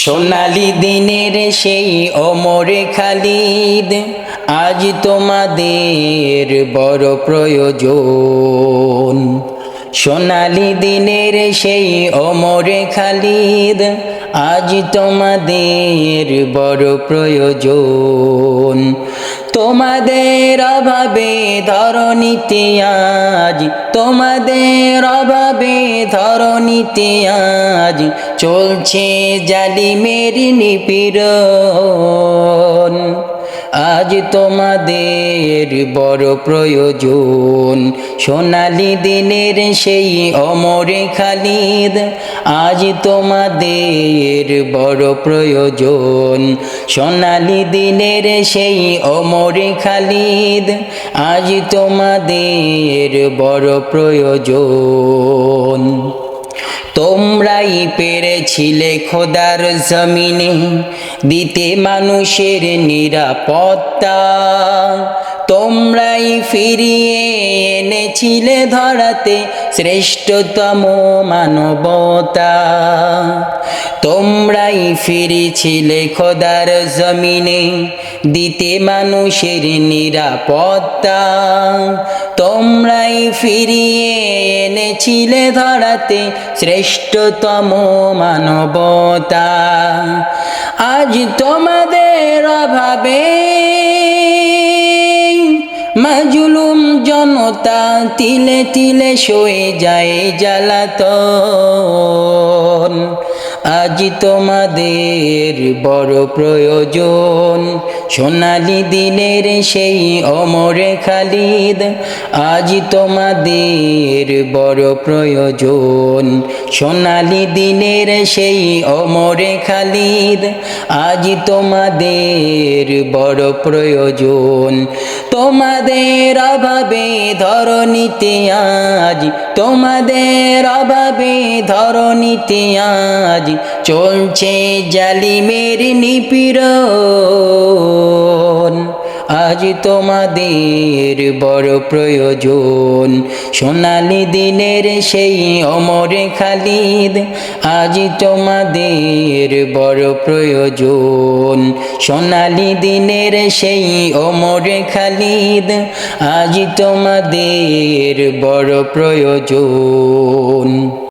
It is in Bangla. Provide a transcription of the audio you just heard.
সোনালি দিনের সেই অমরে খালিদ, আজ তোমাদের বড় প্রয়োজন। সোনালি দিনের সেই অমরে খালিদ, আজ তোমাদের বড় প্রয়োজন। তোমাদের অভাবে ধরণীতে আজ তোমাদের অভাবে ধরণীতে আজ চলছে জালিমের নিপীড়ন। আজ তোমাদের বড় প্রয়োজন। সোনালি দিনের সেই অমরে খালিদ, আজ তোমাদের বড় প্রয়োজন। সোনালি দিনের সেই অমরে খালিদ, আজ তোমাদের বড় প্রয়োজন। তোমরাই পেরেছিলে খোদার জমিনে দিতে মানুষের নিরাপত্তা। তোমরাই ফিরিয়ে এনেছিলে ধরাতে শ্রেষ্ঠতম মানবতা। তোমরাই ফিরেছিলে খোদার জমিনে, দিতে মানুষের নিরাপত্তা। তোমরাই ফিরিয়ে এনেছিলে ধরাতে শ্রেষ্ঠতম মানবতা। আজ তোমাদের অভাবে মাজুলুম জনতা তিলে তিলে সয়ে যায় জ্বালাতন। আজ তোমাদের বড় প্রয়োজন, সোনালি দিনের সেই অমরে খালিদ। আজ তোমাদের বড় প্রয়োজন, সোনালি দিনের সেই অমরে খালিদ। আজ তোমাদের বড় প্রয়োজন তোমাদের অভাবে ধরণীতে আজ তোমাদের অভাবে ধরণীতে আজ চলছে জালিমের নিপীড়ন। আজ তোমাদের বড় প্রয়োজন। সোনালি দিনের সেই অমরে খালিদ, আজ তোমাদের বড় প্রয়োজন। সোনালি দিনের সেই অমরে খালিদ, আজ তোমাদের বড় প্রয়োজন।